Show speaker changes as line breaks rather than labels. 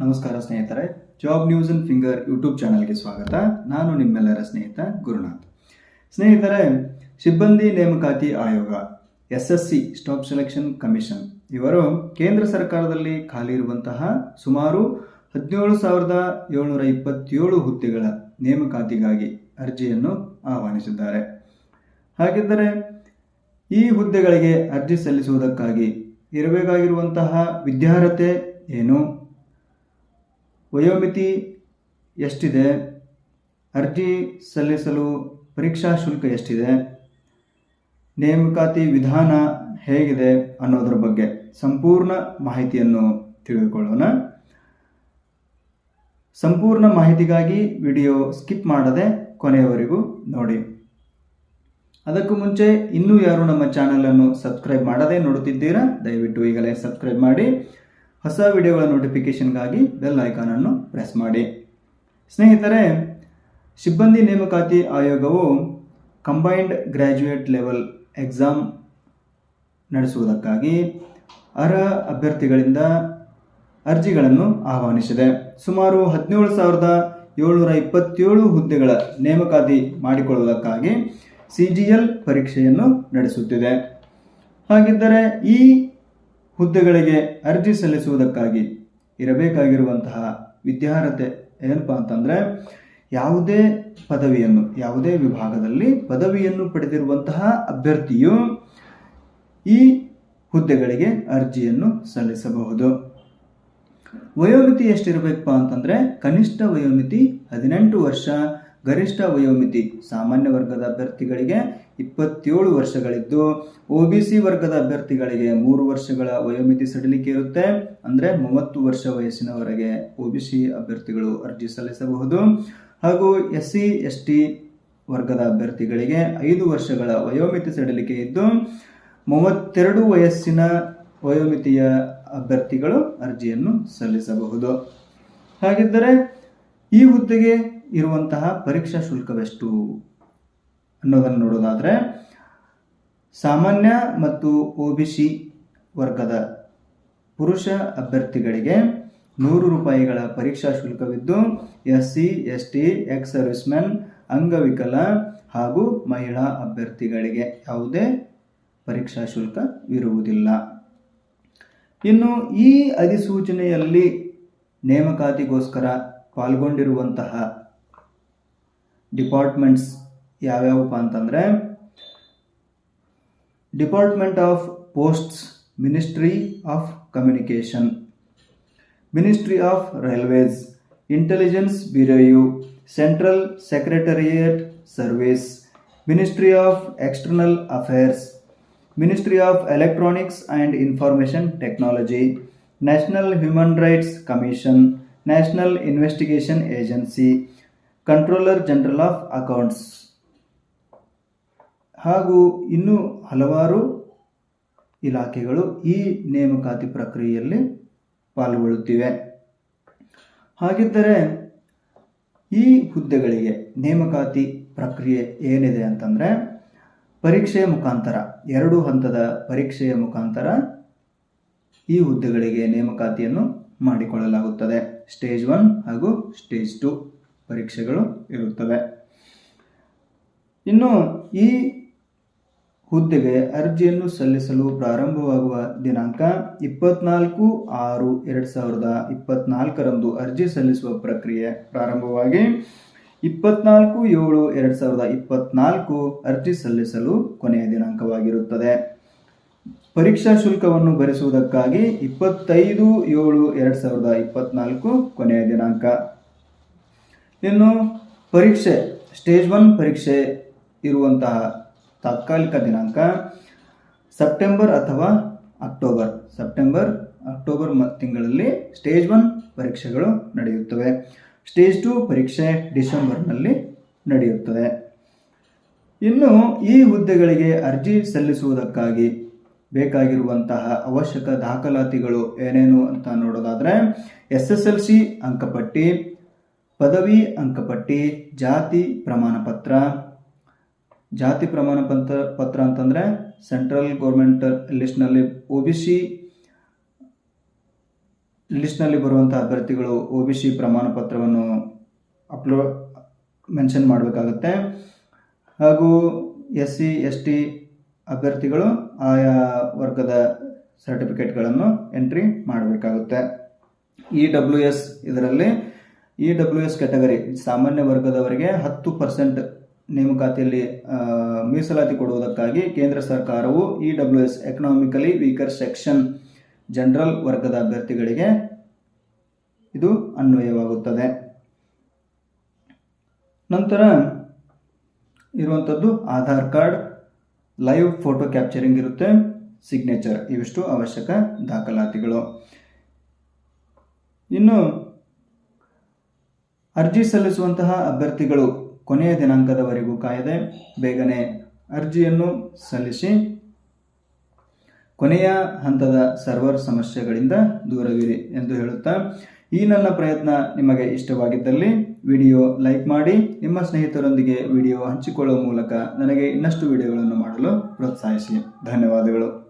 ನಮಸ್ಕಾರ ಸ್ನೇಹಿತರೆ job news and finger YouTube ಚಾನಲ್ಗೆ ಸ್ವಾಗತ. ನಾನು ನಿಮ್ಮೆಲ್ಲರ ಸ್ನೇಹಿತ ಗುರುನಾಥ್. ಸ್ನೇಹಿತರೆ, ಸಿಬ್ಬಂದಿ ನೇಮಕಾತಿ ಆಯೋಗ, S S C staff selection commission ಇವರು ಕೇಂದ್ರ ಸರ್ಕಾರದಲ್ಲಿ ಖಾಲಿ ಇರುವಂತಹ ಸುಮಾರು ಹದಿನೇಳು ಸಾವಿರದ ಏಳ್ನೂರ ಇಪ್ಪತ್ತೇಳು ಹುದ್ದೆಗಳ ನೇಮಕಾತಿಗಾಗಿ ಅರ್ಜಿಯನ್ನು ಆಹ್ವಾನಿಸಿದ್ದಾರೆ. ಹಾಗಿದ್ದರೆ, ಈ ಹುದ್ದೆಗಳಿಗೆ ಅರ್ಜಿ ಸಲ್ಲಿಸುವುದಕ್ಕಾಗಿ ಇರಬೇಕಾಗಿರುವಂತಹ ವಿದ್ಯಾರ್ಹತೆ ಏನು? ವಯೋಮಿತಿ ಎಷ್ಟಿದೆ? ಅರ್ಜಿ ಸಲ್ಲಿಸಲು ಪರೀಕ್ಷಾ ಶುಲ್ಕ ಎಷ್ಟಿದೆ? ನೇಮಕಾತಿ ವಿಧಾನ ಹೇಗಿದೆ ಅನ್ನೋದರ ಬಗ್ಗೆ ಸಂಪೂರ್ಣ ಮಾಹಿತಿಯನ್ನು ತಿಳಿದುಕೊಳ್ಳೋಣ. ಸಂಪೂರ್ಣ ಮಾಹಿತಿಗಾಗಿ ವಿಡಿಯೋ ಸ್ಕಿಪ್ ಮಾಡದೆ ಕೊನೆಯವರೆಗೂ ನೋಡಿ. ಅದಕ್ಕೂ ಮುಂಚೆ ಇನ್ನೂ ಯಾರು ನಮ್ಮ ಚಾನಲನ್ನು ಸಬ್ಸ್ಕ್ರೈಬ್ ಮಾಡದೆ ನೋಡುತ್ತಿದ್ದೀರಾ, ದಯವಿಟ್ಟು ಈಗಲೇ ಸಬ್ಸ್ಕ್ರೈಬ್ ಮಾಡಿ. ಹೊಸ ವಿಡಿಯೋಗಳ ನೋಟಿಫಿಕೇಷನ್ಗಾಗಿ ಬೆಲ್ ಐಕಾನನ್ನು ಪ್ರೆಸ್ ಮಾಡಿ. ಸ್ನೇಹಿತರೆ, ಸಿಬ್ಬಂದಿ ನೇಮಕಾತಿ ಆಯೋಗವು ಕಂಬೈನ್ಡ್ ಗ್ರ್ಯಾಜುಯೇಟ್ ಲೆವೆಲ್ ಎಕ್ಸಾಮ್ ನಡೆಸುವುದಕ್ಕಾಗಿ ಅರ್ಹ ಅಭ್ಯರ್ಥಿಗಳಿಂದ ಅರ್ಜಿಗಳನ್ನು ಆಹ್ವಾನಿಸಿದೆ. ಸುಮಾರು ಹದಿನೇಳು ಸಾವಿರದ ಏಳ್ನೂರ ಇಪ್ಪತ್ತೇಳು ಹುದ್ದೆಗಳ ನೇಮಕಾತಿ ಮಾಡಿಕೊಳ್ಳುವುದಕ್ಕಾಗಿ ಸಿ ಜಿ ಎಲ್ ಪರೀಕ್ಷೆಯನ್ನು ನಡೆಸುತ್ತಿದೆ. ಹಾಗಿದ್ದರೆ ಈ ಹುದ್ದೆಗಳಿಗೆ ಅರ್ಜಿ ಸಲ್ಲಿಸುವುದಕ್ಕಾಗಿ ಇರಬೇಕಾಗಿರುವಂತಹ ವಿದ್ಯಾರ್ಹತೆ ಏನಪ್ಪ ಅಂತಂದರೆ, ಯಾವುದೇ ಪದವಿಯನ್ನು, ಯಾವುದೇ ವಿಭಾಗದಲ್ಲಿ ಪದವಿಯನ್ನು ಪಡೆದಿರುವಂತಹ ಅಭ್ಯರ್ಥಿಯು ಈ ಹುದ್ದೆಗಳಿಗೆ ಅರ್ಜಿಯನ್ನು ಸಲ್ಲಿಸಬಹುದು. ವಯೋಮಿತಿ ಎಷ್ಟಿರಬೇಕಪ್ಪ ಅಂತಂದರೆ, ಕನಿಷ್ಠ ವಯೋಮಿತಿ ಹದಿನೆಂಟು ವರ್ಷ ಗರಿಷ್ಠ ವಯೋಮಿತಿ ಸಾಮಾನ್ಯ ವರ್ಗದ ಅಭ್ಯರ್ಥಿಗಳಿಗೆ ಇಪ್ಪತ್ತೇಳು ವರ್ಷಗಳಿದ್ದು ಒ ಬಿ ಸಿ ವರ್ಗದ ಅಭ್ಯರ್ಥಿಗಳಿಗೆ ಮೂರು ವರ್ಷಗಳ ವಯೋಮಿತಿ ಸಡಿಲಿಕೆ ಇರುತ್ತೆ. ಅಂದರೆ ಮೂವತ್ತು ವರ್ಷ ವಯಸ್ಸಿನವರೆಗೆ ಒ ಬಿ ಸಿ ಅಭ್ಯರ್ಥಿಗಳು ಅರ್ಜಿ ಸಲ್ಲಿಸಬಹುದು. ಹಾಗೂ ಎಸ್ ಸಿ ಎಸ್ ಟಿ ವರ್ಗದ ಅಭ್ಯರ್ಥಿಗಳಿಗೆ ಐದು ವರ್ಷಗಳ ವಯೋಮಿತಿ ಸಡಿಲಿಕೆ ಇದ್ದು, ಮೂವತ್ತೆರಡು ವಯಸ್ಸಿನ ವಯೋಮಿತಿಯ ಅಭ್ಯರ್ಥಿಗಳು ಅರ್ಜಿಯನ್ನು ಸಲ್ಲಿಸಬಹುದು. ಹಾಗಿದ್ದರೆ ಈ ಹುದ್ದೆಗೆ ಇರುವಂತಹ ಪರೀಕ್ಷಾ ಶುಲ್ಕವೆಷ್ಟು ಅನ್ನೋದನ್ನು ನೋಡೋದಾದರೆ, ಸಾಮಾನ್ಯ ಮತ್ತು ಒ ಬಿ ಸಿ ವರ್ಗದ ಪುರುಷ ಅಭ್ಯರ್ಥಿಗಳಿಗೆ ನೂರು ರೂಪಾಯಿಗಳ ಪರೀಕ್ಷಾ ಶುಲ್ಕವಿದ್ದು, S C, S T, ex servicemen, ಅಂಗವಿಕಲ ಹಾಗೂ ಮಹಿಳಾ ಅಭ್ಯರ್ಥಿಗಳಿಗೆ ಯಾವುದೇ ಪರೀಕ್ಷಾ ಶುಲ್ಕವಿರುವುದಿಲ್ಲ ಇನ್ನು ಈ ಅಧಿಸೂಚನೆಯಲ್ಲಿ ನೇಮಕಾತಿಗೋಸ್ಕರ ಪಾಲ್ಗೊಂಡಿರುವಂತಹ ಡಿಪಾರ್ಟ್ಮೆಂಟ್ಸ್ ಯಾವ್ಯಾವಪ್ಪ ಅಂತಂದರೆ department of posts ministry of communication ministry of railways intelligence bureau central secretariat service ministry of external affairs ministry of electronics and information technology national human rights commission national investigation agency controller general of accounts ಹಾಗೂ ಇನ್ನೂ ಹಲವಾರು ಇಲಾಖೆಗಳು ಈ ನೇಮಕಾತಿ ಪ್ರಕ್ರಿಯೆಯಲ್ಲಿ ಪಾಲ್ಗೊಳ್ಳುತ್ತಿವೆ. ಹಾಗಿದ್ದರೆ ಈ ಹುದ್ದೆಗಳಿಗೆ ನೇಮಕಾತಿ ಪ್ರಕ್ರಿಯೆ ಏನಿದೆ ಅಂತಂದರೆ ಪರೀಕ್ಷೆಯ ಮುಖಾಂತರ, ಎರಡು ಹಂತದ ಪರೀಕ್ಷೆಯ ಮುಖಾಂತರ ಈ ಹುದ್ದೆಗಳಿಗೆ ನೇಮಕಾತಿಯನ್ನು ಮಾಡಿಕೊಳ್ಳಲಾಗುತ್ತದೆ. ಸ್ಟೇಜ್ ಒನ್ ಹಾಗೂ ಸ್ಟೇಜ್ ಟು ಪರೀಕ್ಷೆಗಳು ಇರುತ್ತವೆ. ಇನ್ನು ಈ ಹುದ್ದೆಗೆ ಅರ್ಜಿಯನ್ನು ಸಲ್ಲಿಸಲು ಪ್ರಾರಂಭವಾಗುವ ದಿನಾಂಕ ಇಪ್ಪತ್ನಾಲ್ಕು ಆರು ಎರಡು ಸಾವಿರದ ಇಪ್ಪತ್ನಾಲ್ಕರಂದು ಅರ್ಜಿ ಸಲ್ಲಿಸುವ ಪ್ರಕ್ರಿಯೆ ಪ್ರಾರಂಭವಾಗಿ ಇಪ್ಪತ್ನಾಲ್ಕು ಏಳು ಎರಡು ಸಾವಿರದ ಇಪ್ಪತ್ನಾಲ್ಕು ಅರ್ಜಿ ಸಲ್ಲಿಸಲು ಕೊನೆಯ ದಿನಾಂಕವಾಗಿರುತ್ತದೆ. ಪರೀಕ್ಷಾ ಶುಲ್ಕವನ್ನು ಭರಿಸುವುದಕ್ಕಾಗಿ ಇಪ್ಪತ್ತೈದು ಏಳು ಎರಡು ಸಾವಿರದ ಇಪ್ಪತ್ನಾಲ್ಕು ಕೊನೆಯ ದಿನಾಂಕ. ಇನ್ನು ಪರೀಕ್ಷೆ ಸ್ಟೇಜ್ ಒನ್ ಪರೀಕ್ಷೆ ಇರುವಂತಹ ತಾತ್ಕಾಲಿಕ ದಿನಾಂಕ ಸೆಪ್ಟೆಂಬರ್ ಅಥವಾ ಅಕ್ಟೋಬರ್ ಸೆಪ್ಟೆಂಬರ್ ಅಕ್ಟೋಬರ್ ತಿಂಗಳಲ್ಲಿ ಸ್ಟೇಜ್ ಒನ್ ಪರೀಕ್ಷೆಗಳು ನಡೆಯುತ್ತವೆ. ಸ್ಟೇಜ್ ಟು ಪರೀಕ್ಷೆ ಡಿಸೆಂಬರ್ನಲ್ಲಿ ನಡೆಯುತ್ತದೆ. ಇನ್ನು ಈ ಹುದ್ದೆಗಳಿಗೆ ಅರ್ಜಿ ಸಲ್ಲಿಸುವುದಕ್ಕಾಗಿ ಬೇಕಾಗಿರುವಂತಹ ಅವಶ್ಯಕ ದಾಖಲಾತಿಗಳು ಏನೇನು ಅಂತ ನೋಡೋದಾದರೆ ಎಸ್ ಎಸ್ ಎಲ್ ಸಿ ಅಂಕಪಟ್ಟಿ ಪದವಿ ಅಂಕಪಟ್ಟಿ, ಜಾತಿ ಪ್ರಮಾಣ ಪತ್ರ. ಜಾತಿ ಪ್ರಮಾಣ ಪತ್ರ ಪತ್ರ ಅಂತಂದರೆ ಸೆಂಟ್ರಲ್ ಗೌರ್ಮೆಂಟ್ ಲಿಸ್ಟ್ನಲ್ಲಿ ಒ ಬಿ ಸಿ, ಲಿಸ್ಟ್ನಲ್ಲಿ ಬರುವಂಥ ಅಭ್ಯರ್ಥಿಗಳು ಒ ಬಿ ಸಿ ಪ್ರಮಾಣ ಪತ್ರವನ್ನು ಅಪ್ಲೋ, ಮೆನ್ಷನ್ ಮಾಡಬೇಕಾಗುತ್ತೆ. ಹಾಗೂ ಎಸ್ ಸಿ, ಎಸ್ ಟಿ ಅಭ್ಯರ್ಥಿಗಳು ಆಯಾ ವರ್ಗದ ಸರ್ಟಿಫಿಕೇಟ್ಗಳನ್ನು ಎಂಟ್ರಿ ಮಾಡಬೇಕಾಗುತ್ತೆ. ಇ ಡಬ್ಲ್ಯೂ ಎಸ್ ಇದರಲ್ಲಿ ಇ ಡಬ್ಲ್ಯೂ ಎಸ್ ಕ್ಯಾಟಗರಿ, ಸಾಮಾನ್ಯ ವರ್ಗದವರಿಗೆ ಹತ್ತು ಪರ್ಸೆಂಟ್ ನೇಮಕಾತಿಯಲ್ಲಿ ಮೀಸಲಾತಿ ಕೊಡುವುದಕ್ಕಾಗಿ ಕೇಂದ್ರ ಸರ್ಕಾರವು E W S economically weaker section general ವರ್ಗದ ಅಭ್ಯರ್ಥಿಗಳಿಗೆ ಇದು ಅನ್ವಯವಾಗುತ್ತದೆ. ನಂತರ ಇರುವಂಥದ್ದು Aadhaar card live photo capturing ಇರುತ್ತೆ ಸಿಗ್ನೇಚರ್ ಇವಿಷ್ಟು ಅವಶ್ಯಕ ದಾಖಲಾತಿಗಳು. ಇನ್ನು ಅರ್ಜಿ ಸಲ್ಲಿಸುವಂತಹ ಅಭ್ಯರ್ಥಿಗಳು ಕೊನೆಯ ದಿನಾಂಕದವರೆಗೂ ಕಾಯದೆ ಬೇಗನೆ ಅರ್ಜಿಯನ್ನು ಸಲ್ಲಿಸಿ ಕೊನೆಯ ಹಂತದ ಸರ್ವರ್ ಸಮಸ್ಯೆಗಳಿಂದ ದೂರವಿರಿ ಎಂದು ಹೇಳುತ್ತಾ, ಈ ನನ್ನ ಪ್ರಯತ್ನ ನಿಮಗೆ ಇಷ್ಟವಾಗಿದ್ದಲ್ಲಿ ವಿಡಿಯೋ ಲೈಕ್ ಮಾಡಿ, ನಿಮ್ಮ ಸ್ನೇಹಿತರೊಂದಿಗೆ ವಿಡಿಯೋ ಹಂಚಿಕೊಳ್ಳುವ ಮೂಲಕ ನನಗೆ ಇನ್ನಷ್ಟು ವಿಡಿಯೋಗಳನ್ನು ಮಾಡಲು ಪ್ರೋತ್ಸಾಹಿಸಿ. ಧನ್ಯವಾದಗಳು.